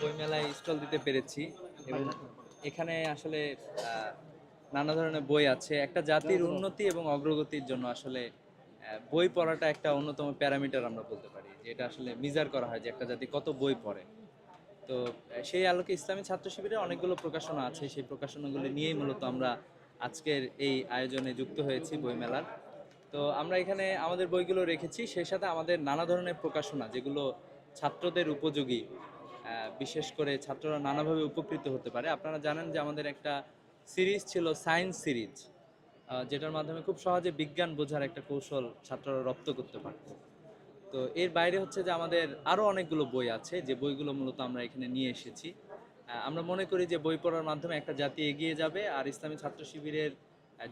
বইমেলায় স্টল দিতে পেরেছি এবং এখানে আসলে নানা ধরনের বই আছে। একটা জাতির উন্নতি এবং অগ্রগতির জন্য আসলে বই পড়াটা একটা অন্যতম প্যারামিটার আমরা বলতে পারি যে এটা আসলে মিজার করা হয় যে একটা জাতি কত বই পড়ে। তো সেই আলোকে ইসলামী ছাত্র শিবিরে অনেকগুলো প্রকাশনা আছে সেই প্রকাশনাগুলো নিয়েই মূলত আমরা আজকের এই আয়োজনে যুক্ত হয়েছি বইমেলার। তো আমরা এখানে আমাদের বইগুলো রেখেছি সেই সাথে আমাদের নানা ধরনের প্রকাশনা যেগুলো ছাত্রদের উপযোগী বিশেষ করে ছাত্ররা নানাভাবে উপকৃত হতে পারে। আপনারা জানেন যে আমাদের একটা সিরিজ ছিল সায়েন্স সিরিজ যেটার মাধ্যমে খুব সহজে বিজ্ঞান বোঝার একটা কৌশল ছাত্ররা রপ্ত করতে পারত। তো এর বাইরে হচ্ছে যে আমাদের আরও অনেকগুলো বই আছে, যে বইগুলো মূলত আমরা এখানে নিয়ে এসেছি। আমরা মনে করি যে বই পড়ার মাধ্যমে একটা জাতি এগিয়ে যাবে আর ইসলামী ছাত্র শিবিরের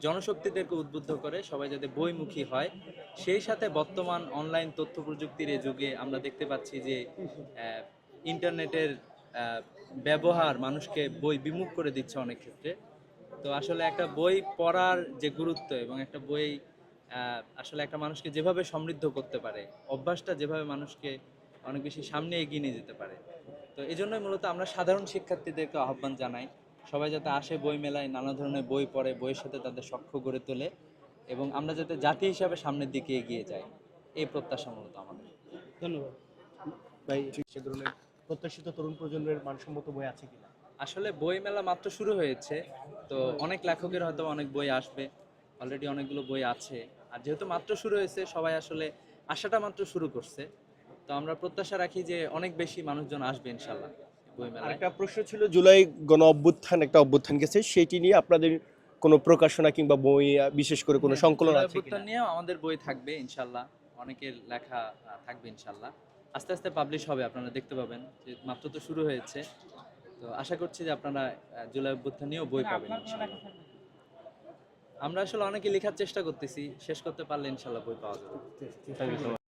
জনশক্তিদেরকে উদ্বুদ্ধ করে সবাই যাতে বইমুখী হয়। সেই সাথে বর্তমান অনলাইন তথ্য প্রযুক্তির এই যুগে আমরা দেখতে পাচ্ছি যে ইন্টারনেটের ব্যবহার মানুষকে বই বিমুখ করে দিচ্ছে অনেক ক্ষেত্রে। তো আসলে একটা বই পড়ার যে গুরুত্ব এবং একটা বই আসলে একটা মানুষকে যেভাবে সমৃদ্ধ করতে পারে অভ্যাসটা যেভাবে মানুষকে অনেক বেশি সামনে এগিয়ে নিয়ে যেতে পারে। তো এই জন্যই মূলত আমরা সাধারণ শিক্ষার্থীদেরকে আহ্বান জানাই সবাই যাতে আসে বই মেলায় নানা ধরনের বই পড়ে বইয়ের সাথে তাদের সখ্য গড়ে তোলে এবং আমরা যাতে জাতি হিসাবে সামনের দিকে এগিয়ে যাই। এই প্রত্যাশা মূলত আমাদের। ধন্যবাদ। ভাই সে ধরনের প্রত্যাশিত তরুণ প্রজন্মের মানসম্মত বই আছে কিনা? আসলে বই মেলা মাত্র শুরু হয়েছে তো অনেক লেখকের হয়তো অনেক বই আসবে অলরেডি অনেকগুলো বই আছে আর যেহেতু মাত্র শুরু হয়েছে সবাই আসলে আশাটা মাত্র শুরু করছে তো আমরা প্রত্যাশা রাখি যে অনেক বেশি মানুষজন আসবে ইনশাল্লাহ বই মেলায়। আরেকটা প্রশ্ন ছিল জুলাই গণ অভ্যুত্থান একটা অভ্যুত্থান গেছে সেটি নিয়ে আপনাদের কোনো প্রকাশনা কিংবা বই বিশেষ করে কোনো হ্যাঁ, সংকলন আছে কিনা? অভ্যুত্থান আমাদের বই থাকবে ইনশাল্লাহ অনেকের লেখা থাকবে ইনশাল্লাহ আস্তে আস্তে পাবলিশ হবে, আপনারা দেখতে পাবেন যে মাত্র তো শুরু হয়েছে। তো আশা করছি যে আপনারা জুলাই অভ্যুত্থান নিয়েও বই পাবেন আমরা আসলে অনেকে লেখার চেষ্টা করতেছি, শেষ করতে পারলে ইনশাল্লাহ বই পাওয়া যাবে।